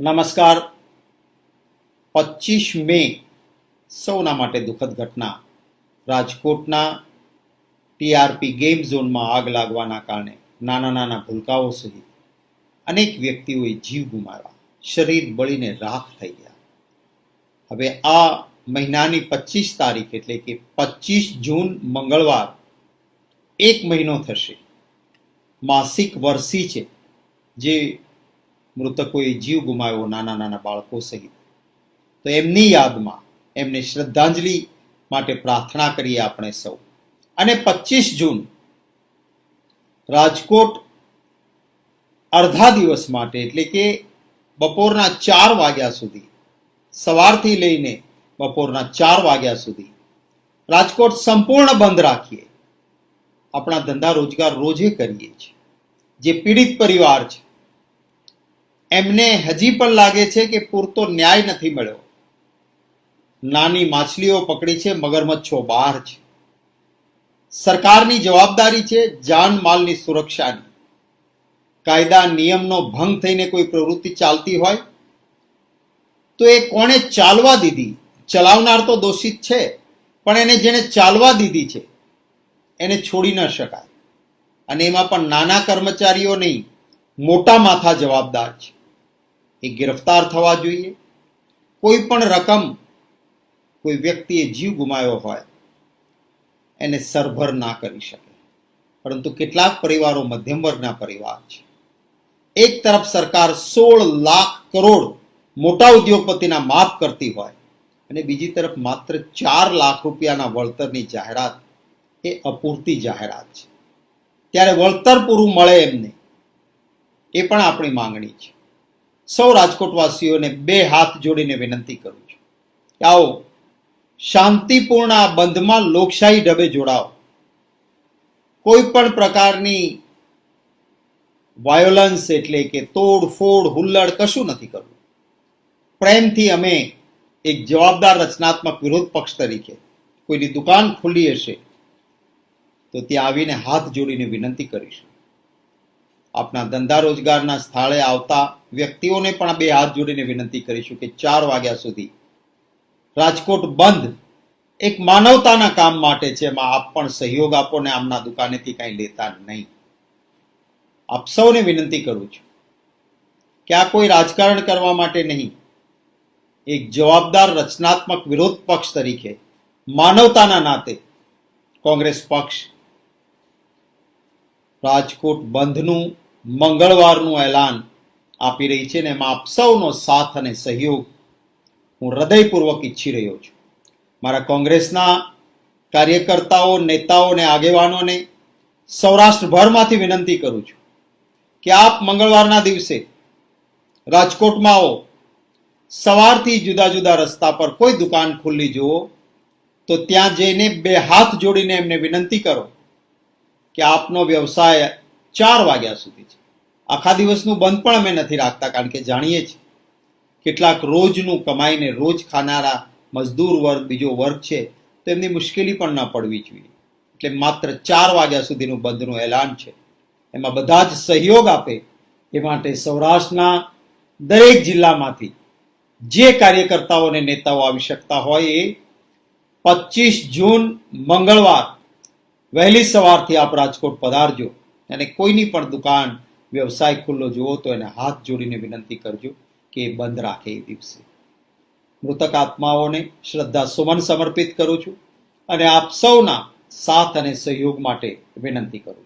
નમસ્કાર. પચીસ મે સૌના માટે દુઃખદ ઘટના. રાજકોટના ટીઆરપી ગેમ ઝોનમાં આગ લાગવાના કારણે નાના નાના ભૂલકાઓ સહિત અનેક વ્યક્તિઓએ જીવ ગુમાવ્યા. શરીર બળીને રાખ થઈ ગયા. હવે આ મહિનાની પચીસ તારીખ એટલે કે પચીસ જૂન મંગળવાર એક મહિનો થશે. માસિક વર્ષી છે, જે મૃતકોએ જીવ ગુમાવ્યો નાના નાના બાળકો સહિત. તો એમની યાદમાં એમને શ્રદ્ધાંજલિ માટે પ્રાર્થના કરીએ આપણે સૌ. અને પચીસ જૂન રાજકોટ અડધા દિવસ માટે, એટલે કે બપોરના ચાર વાગ્યા સુધી, સવારથી લઈને બપોરના ચાર વાગ્યા સુધી, રાજકોટ સંપૂર્ણ બંધ રાખીએ. આપણા ધંધા રોજગાર રોજે કરીએ છીએ. જે પીડિત પરિવાર છે એમને હજી પણ લાગે છે કે પૂરતો ન્યાય નથી મળ્યો. નાની માછલીઓ પકડી છે, મગરમચ્છો બહાર છે. સરકારની જવાબદારી છે જાન માલની સુરક્ષાની. કાયદા નિયમનો ભંગ થઈને કોઈ પ્રવૃત્તિ ચાલતી હોય, તો એ કોણે ચાલવા દીધી? ચલાવનાર તો દોષિત છે, પણ એને જેને ચાલવા દીધી છે, એને છોડી ન શકાય. અને એમાં પણ નાના કર્મચારીઓ નહીં, મોટા માથા જવાબદાર છે. એ ગિરફ્તાર થવા જોઈએ. કોઈ પણ રકમ કોઈ વ્યક્તિએ જીવ ગુમાવ્યો હોય, એને સરભર ના કરી શકે. પરંતુ કેટલાક પરિવારો મધ્યમ વર્ગના પરિવાર છે. એક તરફ સરકાર સોળ લાખ કરોડ મોટા ઉદ્યોગપતિના માફ કરતી હોય અને બીજી તરફ માત્ર ચાર લાખ રૂપિયાના વળતરની જાહેરાત એ અપૂરતી જાહેરાત છે. ત્યારે વળતર પૂરું મળે એમને. એ પણ આપણી માંગણી છે. સૌ રાજકોટવાસીઓને બે હાથ જોડીને વિનંતી કરું છું કે આવો શાંતિપૂર્ણ આ બંધમાં લોકશાહી ઢબે જોડાઓ. કોઈ પણ પ્રકારની વાયોલન્સ એટલે કે તોડફોડ હુલ્લડ કશું નથી કરવું. પ્રેમથી અમે એક જવાબદાર રચનાત્મક વિરોધ પક્ષ તરીકે કોઈની દુકાન ખુલ્લી હશે તો ત્યાં આવીને હાથ જોડીને વિનંતી કરીશું. આપણા ધંધા રોજગારના સ્થળે આવતા વ્યક્તિઓને પણ બે હાથ જોડીને વિનંતી કરીશું કે ચાર વાગ્યા સુધી રાજકોટ બંધ એક માનવતાના કામ માટે છે, એમાં આપ પણ સહયોગ આપો ને આમના દુકાનેથી કાંઈ લેતા નહીં. આપ સૌને વિનંતી કરું છું કે આ કોઈ રાજકારણ કરવા માટે નહીં, એક જવાબદાર રચનાત્મક વિરોધ પક્ષ તરીકે માનવતાના નાતે કોંગ્રેસ પક્ષ રાજકોટ બંધનું મંગળવારનું એલાન આપી રહી છે ને એમાં આપ સૌનો સાથ અને સહયોગ હું હૃદયપૂર્વક ઈચ્છી રહ્યો છું. મારા કોંગ્રેસના કાર્યકર્તાઓ, નેતાઓ અને આગેવાનોને સૌરાષ્ટ્રભરમાંથી વિનંતી કરું છું કે આપ મંગળવારના દિવસે રાજકોટમાં આવો. સવારથી જુદા જુદા રસ્તા પર કોઈ દુકાન ખુલ્લી જુઓ. તો ત્યાં જઈને બે હાથ જોડીને એમને વિનંતી કરો કે આપનો વ્યવસાય ચાર વાગ્યા સુધી છે. આખા દિવસનું બંધ પણ અમે નથી રાખતા, કારણ કે જાણીએ છીએ. કેટલાક રોજનું કમાઈને રોજ ખાનારા મજદૂર વર્ગ, બીજો વર્ગ છે, તો એમની મુશ્કેલી પણ ન પડવી જોઈએ. એટલે માત્ર ચાર વાગ્યા સુધીનું બંધનું એલાન છે. એમાં બધા જ સહયોગ આપે એ માટે સૌરાષ્ટ્રના દરેક જિલ્લામાંથી જે કાર્યકર્તાઓ અને નેતાઓ આવી શકતા હોય એ પચીસ જૂન મંગળવાર વહેલી સવારથી આપ રાજકોટ પધારજો. અને કોઈની પણ દુકાન, વ્યવસાય ખુલ્લો જુઓ તો એને હાથ જોડીને વિનંતી કરજો કે એ બંધ રાખે એ દિવસે. મૃતક આત્માઓને શ્રદ્ધા સુમન સમર્પિત કરું છું અને આપ સૌના સાથ અને સહયોગ માટે વિનંતી કરું છું.